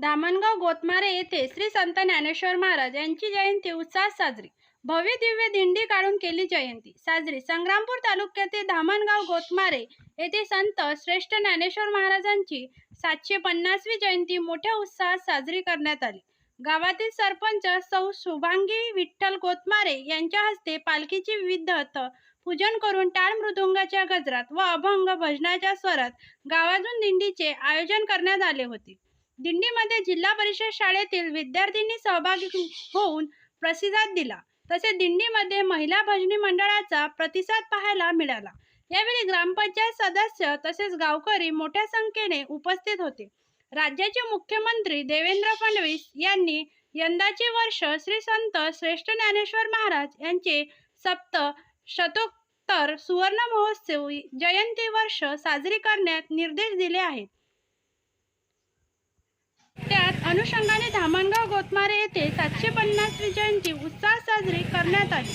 धामणगाव गोतमारे येथे श्री संत ज्ञानेश्वर महाराज यांची जयंती उत्साहात साजरी. भव्य दिव्य दिंडी काढून केली जयंती. साजरी. संग्रामपूर तालुक्यातील धामणगाव गोतमारे येथे संत श्रेष्ठ ज्ञानेश्वर महाराजांची सातशे पन्नासवी जयंती मोठ्या उत्साहात साजरी करण्यात आली. गावातील सरपंच सौ शुभांगी विठ्ठल गोतमारे यांच्या हस्ते पालखीची विविध पूजन करून टाळ मृदुंगाच्या गजरात व अभंग भजनाच्या स्वरात गावातून दिंडीचे आयोजन करण्यात आले होते. दिंडीमध्ये जिल्हा परिषद शाळेतील विद्यार्थ्यांनी सहभागी होऊन प्रतिसाद दिला. तसेच दिंडीमध्ये महिला भजनी मंडळाचा प्रतिसाद पाहायला मिळाला. यावेळी ग्रामपंचायत सदस्य तसेच गावकरी मोठ्या संख्येने उपस्थित होते. राज्याचे मुख्यमंत्री देवेंद्र फडणवीस यांनी यंदाचे वर्ष श्री संत श्रेष्ठ ज्ञानेश्वर महाराज यांचे सप्त शतोत्तर सुवर्ण महोत्सव जयंती वर्ष साजरी करण्यात निर्देश दिले आहेत. अनुषंगाने धामणगाव गोतमारे येथे सातशे पन्नासवी जयंती उत्साह साजरी करण्यात आली.